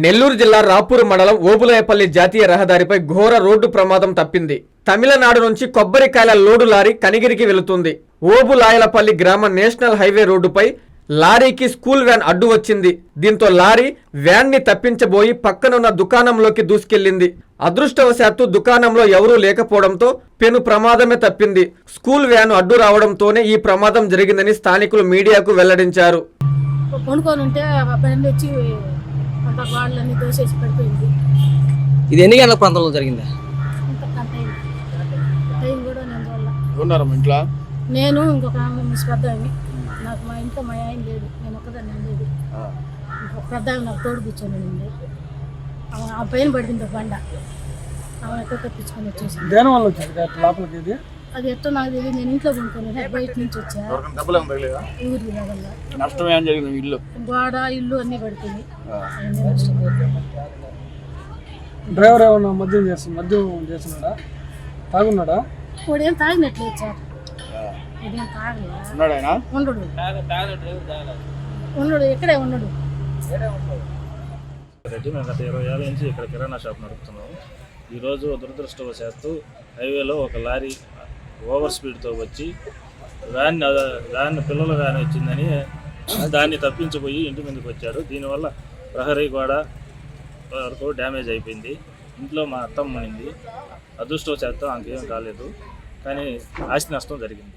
నెల్లూరు జిల్లా రాపూర్ మండలం ఓబులయపల్లి జాతీయ రహదారిపై ఘోర రోడ్డు ప్రమాదం తప్పింది. తమిళనాడు నుంచి కొబ్బరికాయల లోడు లారీ కనిగిరికి వెళుతుంది. ఓబులాయలపల్లి గ్రామ నేషనల్ హైవే రోడ్డుపై లారీకి స్కూల్ వ్యాన్ అడ్డు వచ్చింది. దీంతో లారీ వ్యాన్ని తప్పించబోయి పక్కనున్న దుకాణంలోకి దూసుకెళ్ళింది అదృష్టవశాత్తు దుకాణంలో ఎవరూ లేకపోవడంతో పెను ప్రమాదమే తప్పింది. స్కూల్ వ్యాన్ అడ్డు రావడంతోనే ఈ ప్రమాదం జరిగిందని స్థానికులు మీడియాకు వెల్లడించారు. దోసేసి పడిపోయింది. ఇది ఎన్ని గంటల ప్రాంతంలో జరిగింది? టైం కూడా నేను చూడాల. ఉన్నారు ఇంట్లో? నేను ఇంకొక ఆమె మిస్. నాకు మా ఇంట్లో మా ఆయన లేడు. నేను ఒక్కదాన్ని ఉండేది ఇంకొక పెద్ద ఆమె నాకు తోడు కూర్చొని ఉంది. ఆమె ఆ పైన పడింది ఒక బండ. ఆమె ఎక్కడ తప్పించుకొని వచ్చేసింది. దేని వల్ల వచ్చింది? లోపలికి ఇది? అది ఎట్టో నాకు తెలియదు. నేను ఇంట్లో కొనుక్కొని బయట నుంచి వచ్చా. ఎవరికైనా దెబ్బలు ఏమైనా తగిలేదా? ఊరి దగ్గర నష్టం ఏం జరిగింది ఇల్లు? గోడ ఇల్లు అన్నీ నష్టం. డ్రైవర్ ఏమన్నా మద్యం చేస్తుంది మద్యం చేస్తున్నాడా? తాగున్నాడా? ఇప్పుడు ఏం తాగినట్లేదు సార్. ఇదేం ఉండడు. ఉండడు. ఇక్కడే ఉండడు. రెడ్డి మేము గత ఇరవై ఏళ్ళ నుంచి ఇక్కడ కిరాణా షాప్ నడుపుతున్నాము ఈరోజు దురదృష్టవశాత్తు హైవేలో ఒక లారీ ఓవర్ స్పీడ్తో వచ్చి వ్యాన్ వ్యాన్ పిల్లల వ్యాన్ వచ్చిందని దాన్ని తప్పించిపోయి ఇంటి ముందుకు వచ్చాడు దీనివల్ల ప్రహరీ గోడ వరకు డ్యామేజ్ అయిపోయింది. ఇంట్లో మా అత్తమ్మ ఉన్నింది అదృష్టవశాత్తు ఆమెకేం కాలేదు. కానీ ఆస్తి నష్టం జరిగింది.